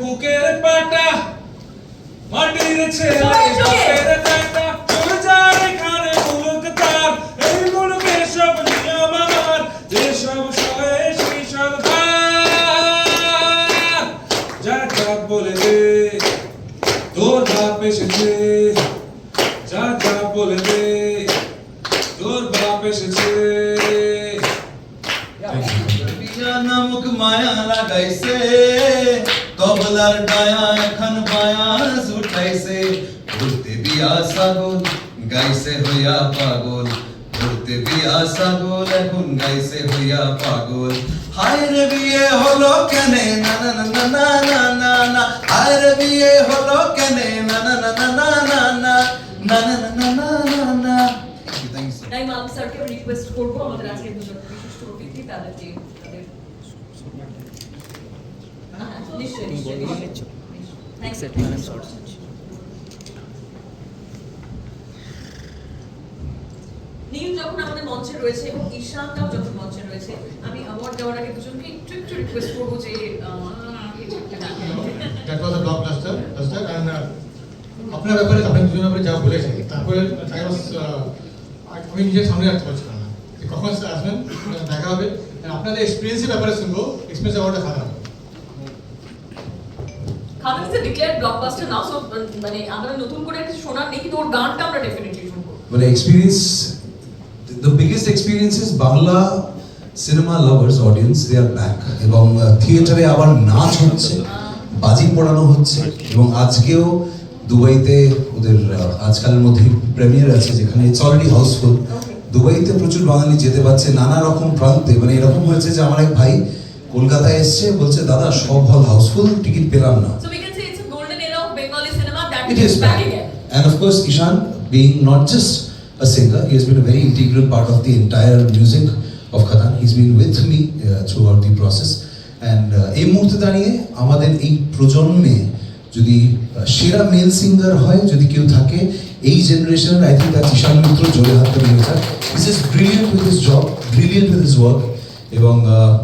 বুকের পাটা মাটির ছেলে। বাপের বেটা চলে যায় এখানে মুলুক তার এই মুলুকে সব নিয়ম আমার যেসব সহে সেই সব ধার। যা যা বলে দে তোর বাপ এসেছে যা যা বলে দে তোর বাপ এসেছে নামক মায়া লাগাইছে তবলার ডায়া এখন বায়াস উঠাইছে ঘুরতে বিয়া সাগল গাইছে হইয়া পাগল ঘুরতে বিয়া সাগল এখন গাইছে হইয়া পাগল হায় রে বিয়ে হলো কেনে না না না না না না না না হায় রে বিয়ে হলো কেনে না না না না না না না না না না না না না না থ্যাংক ইউ তাই মাম স্যারকে রিকোয়েস্ট করব আমাদের আজকে দুজন বিশিষ্ট অতিথি তাদেরকে তাদের নীল যখন আমাদের মঞ্চে রয়েছে এবং যখন মঞ্চে রয়েছে, আমি অ্যাওয়ার্ড দেওয়ার আগে দুজনকে একটু একটু রিকোয়েস্ট করব যে এন্ড আপনার ব্যাপারে আপনি দুজনের ব্যাপারে যা বলেছেন, তারপরে ওয়াজ আমি নিজের সামনে রাখতে পারছিলাম না। কখন আসবেন দেখা হবে আপনাদের এক্সপিরিয়েন্সের ব্যাপারে শুনব এক্সপিরিয়েন্স অ্যাওয়ার্ডটা খাতা is declare blockbuster now so মানে আমরা নতুন করে কিছু শোনার নেই কিন্তু ওর গানটা আমরা ডেফিনেটলি শুনব। মানে experience the biggest experience is Bangla cinema lovers audience they are back এবং থিয়েটারে আবার নাচ হচ্ছে বাজি পড়ানো হচ্ছে। এবং আজকেও দুবাইতে ওদের আজকালের মধ্যে প্রেমিয়ার আছে যেখানে ইটস অলরেডি হাউসফুল দুবাইতে প্রচুর বাঙালি যেতে পারছে নানা রকম প্রান্তে। মানে এরকম হয়েছে যে আমার এক ভাই কলকাতায় এসছে বলছে দাদা সব হল হাউসফুল টিকিট পেলাম না। That It is back back. again. And of course, Ishan, being not just a singer, he has been a very integral part of the entire music of Khadan. He's been with me uh, throughout the process. And uh, এই মুহূর্তে দাঁড়িয়ে আমাদের এই প্রজন্মে যদি সেরা mail singer হয় যদি কেউ থাকে এই জেনারেশনের I think that Ishaan Mitra জোরে হাত হয়ে যায় this is brilliant with his job brilliant with his work এবং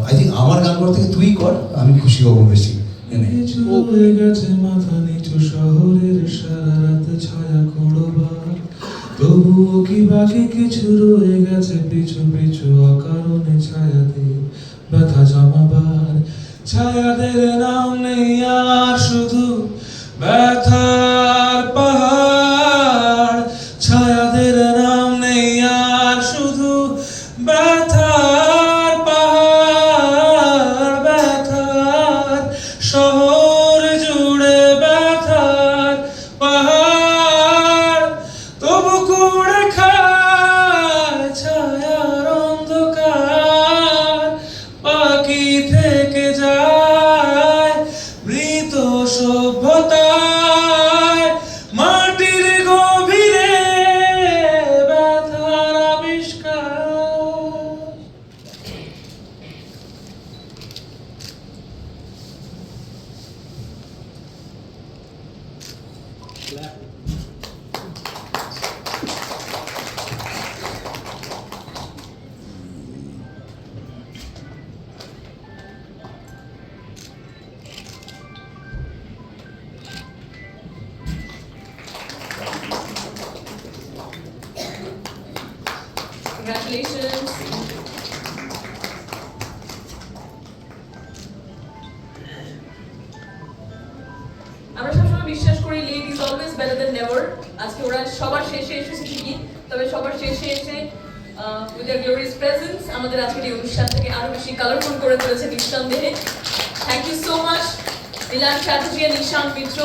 আই থিঙ্ক আমার গান করার থেকে তুই কর আমি খুশি হব বেশি শহরের সারা রাত ছায়া করবা তবুও কি বাকি কিছু রয়ে গেছে পিছু পিছু অকারণে ছায়া দিয়ে ব্যথা জমাবার ছায়াদের নাম নেই আর শুধু ব্যথার Congratulations. বিশ্বাস করি late is always better than never আজকে ওরা সবার শেষে এসেছে ঠিকই, তবে সবার শেষে এসে উইথ দ্য গ্লোরিয়াস প্রেজেন্স আমাদের আজকের এই অনুষ্ঠান থেকে আরও বেশি কালারফুল করে তুলেছে নিঃসন্দেহে thank you so much Nilan Chatterjee Nishant Mitra.